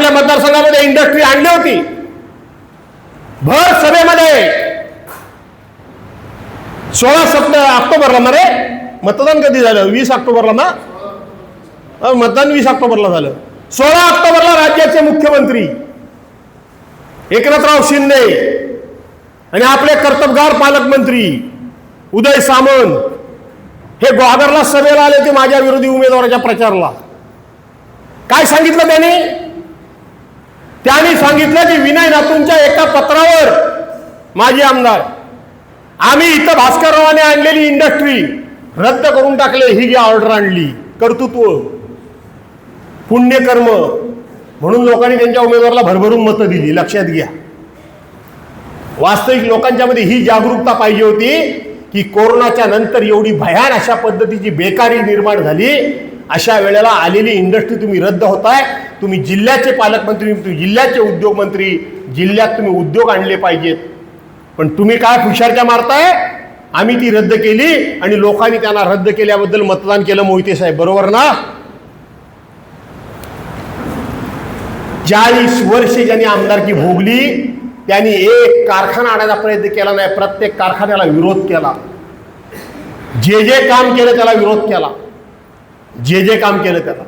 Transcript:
आपल्या मतदारसंघामध्ये इंडस्ट्री आणली होती. भर सभेमध्ये सोळा सप्टेंबर ऑक्टोबरला ना रे? मतदान कधी झालं? वीस ऑक्टोबरला ना? मतदान वीस ऑक्टोबरला झालं. सोळा ऑक्टोबरला राज्याचे मुख्यमंत्री एकनाथराव शिंदे आणि आपले कर्तबगार पालकमंत्री उदय सामंत हे ग्वादरला सभेला आले ते माझ्या विरोधी उमेदवाराच्या प्रचारला. काय सांगितलं त्याने त्यांनी? सांगितलं की विनय नातूंच्या एका पत्रावर माजी आमदार आम्ही इथं भास्कररावाने आणलेली इंडस्ट्री रद्द करून टाकले ही जी ऑर्डर आणली कर्तृत्व पुण्यकर्म म्हणून लोकांनी त्यांच्या उमेदवाराला भरभरून मतं दिली लक्षात घ्या. वास्तविक लोकांच्यामध्ये ही जागरूकता पाहिजे होती की कोरोनाच्या नंतर एवढी भयान अशा पद्धतीची बेकारी निर्माण झाली अशा वेळेला आलेली इंडस्ट्री तुम्ही रद्द होताय तुम्ही जिल्ह्याचे पालकमंत्री तुम्ही जिल्ह्याचे उद्योगमंत्री जिल्ह्यात तुम्ही उद्योग आणले पाहिजेत. पण तुम्ही काय फुशारक्या मारताय? आम्ही ती रद्द केली आणि लोकांनी त्यांना रद्द केल्याबद्दल मतदान केलं मोहिते साहेब. बरोबर ना? चाळीस वर्षे ज्यांनी आमदारकी भोगली त्यांनी एक कारखाना आणायचा प्रयत्न केला नाही. प्रत्येक कारखान्याला विरोध केला. जे जे काम केलं त्याला विरोध केला. जे जे काम केलं त्याला.